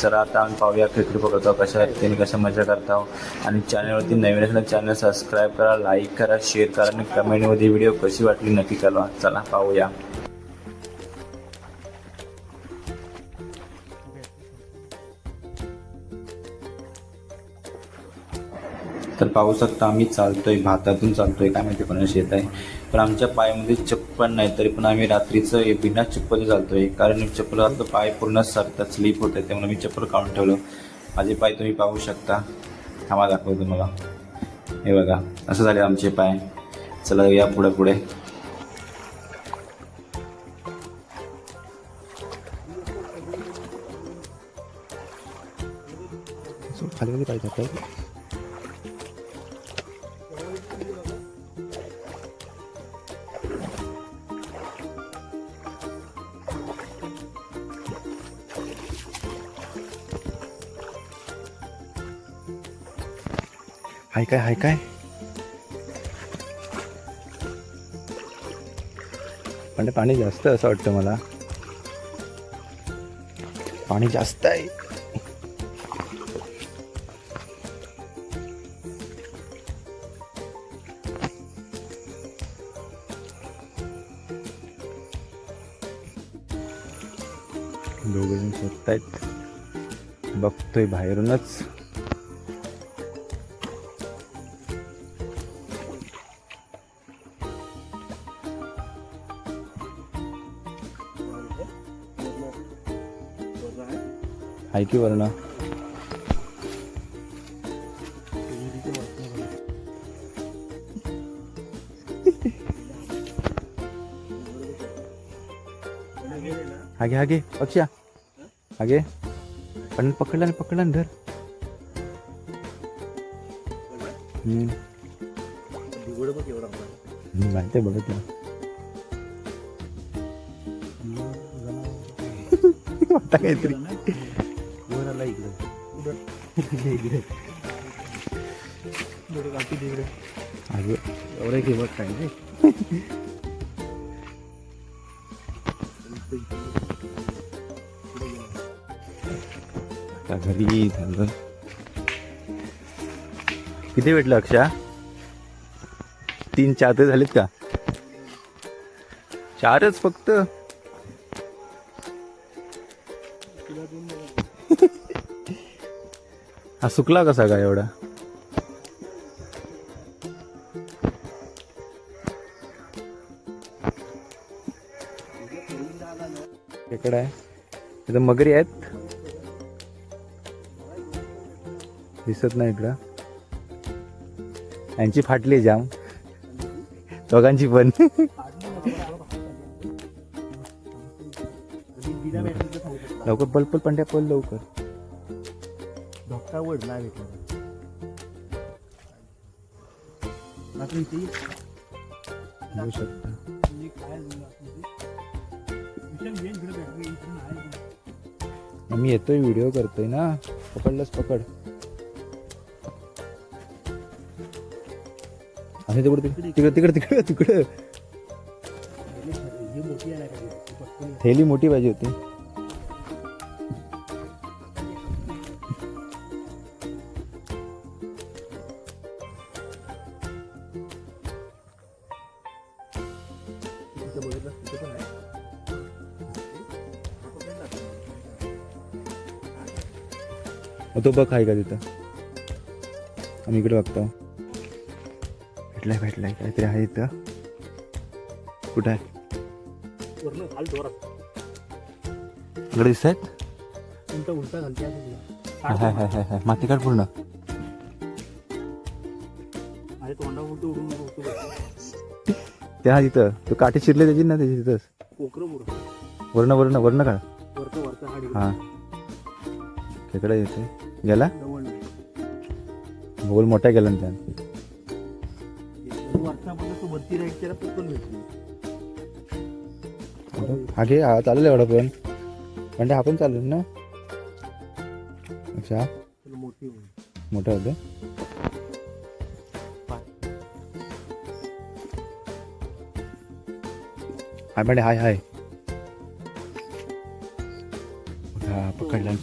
चला आता आम्ही पाहूया खेकडी पकडतो कशा व्यक्तीने कशा मजा करतो. आणि चॅनलवरती नवीन असलं चॅनल सबस्क्राईब करा लाईक करा शेअर करा आणि कमेंटमध्ये व्हिडिओ कशी वाटली नक्की कळवा. चला पाहूया. तर पाहू शकता आम्ही चालतोय भातातून चालतोय काय माहिती कोणाशी येत आहे. पण आमच्या पायामध्ये चप्पल नाही तरी पण आम्ही रात्रीचं हे बिना चप्पल चालतोय. कारण चप्पल घालतो पाय पूर्ण सरतात स्लीप होत आहे त्यामुळे मी चप्पल काढून ठेवलं. माझे पाय तुम्ही पाहू शकता. थांबा दाखवतो मला हे बघा असं झाले आमचे पाय. चला या पुढे पुढे. खाली पाहिजे हाय काय हाय काय? पण पाणी जास्त आहे असं वाटतं मला. पाणी जास्त आहे. दोघेजण शोधतायत बघतोय बाहेरूनच. आहे की वर्ण? आगे आगे पक्षा आगे. पण पकडला ना पकडला ना धर. हम्म. हम्म, काहीतरी. आहे बघत आता काहीतरी आगे एवढे किंमत काय आता घरी झालं. किती भेटलं अक्षा? तीन चार तर झालेत का? चारच फक्त. हा सुकला कसा काय एवढा? इकडे आहे. इथं मगरी आहेत. दिसत नाही इकडं. यांची फाटली आहे जाम. दोघांची पण. लवकर पल पल पंड्या पल लवकर. विशाल ये. इकडे भेट, मी इकडे नाही. मी येतोय व्हिडिओ करतोय ना. पकडलंच पकड. आणि तिकडे तिकडे तिकडे तिकडे. तिकडे ती. थैली मोठी पाहिजे होती. बघितलं तिथं पण आहे. तो बघ आहे का तिथं? आम्ही इकडे बघतो. भेटलाय भेटलाय काहीतरी आहे इथं. कुठं आहे? वरनं खाल जोरात. इकडे दिसत आहेत उलटा उलटा घालते आहे हाय हाय हाय हाय हाय. माती काढ पूर्ण. माझ्या तोंडा उलटं उडून हा तिथं. तो काठी चिरले त्याची ना त्याची तिथंच. कोकरं बुडं वर्ण वर्ण वर्ण काढ. हाड हा. खेकडा येते. गेला? बोल मोठा गेला ना त्यानं. तू राहील त्याला हा घे हा चालेल एवढा पण पण हा पण चालेल ना? अच्छा. तुला मोठी होईल. मोठा होतं. हाय हाय हाय हा पकडला ना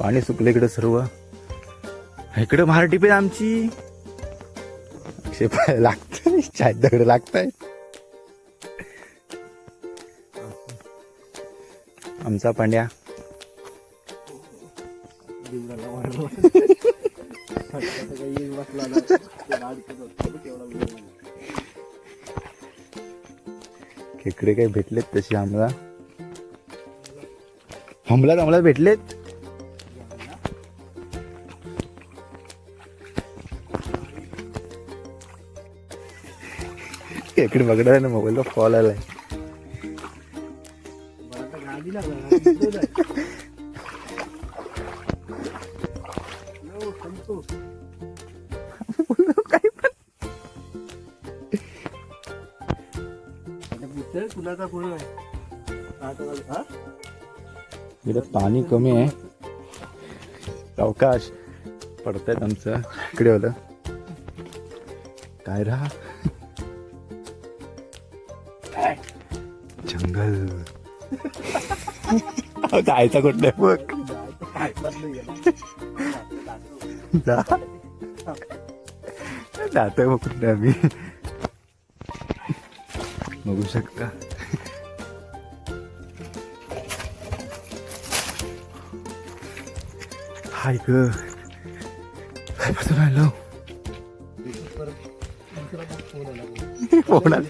पाणी सुकलं इकडं सर्व. इकडे मराठी पेन आमची. शेपाय लागतंय चाय दगड लागताय. आमचा लागला. खेकडे काही भेटलेत तशी आम्हाला. हमला आम्हाला भेटलेत. इकडे बघणार ना मोबाईलला कॉल आलाय. कुणाचा आहे? इकडे पाणी कमी आहे. अवकाश पडतायत आमचं. इकडे होतं काय राहा जंगल. जायचा कुठलं? बघ काय चाललंय याला? जा जातोय मग कुठे आम्ही बघू शकता हाय ग काय बसून राहिलो दुसरा पण फोन आला.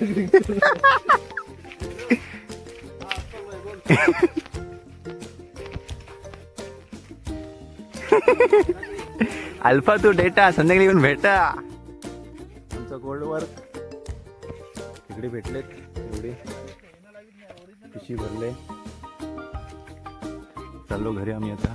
अल्फा तू डेटा संध्याकाळी येऊन भेटा. आमचं गोल्ड वर्क तिकडे भेटलेत एवढे. पिशी भरले. चाललो घरी आम्ही आता.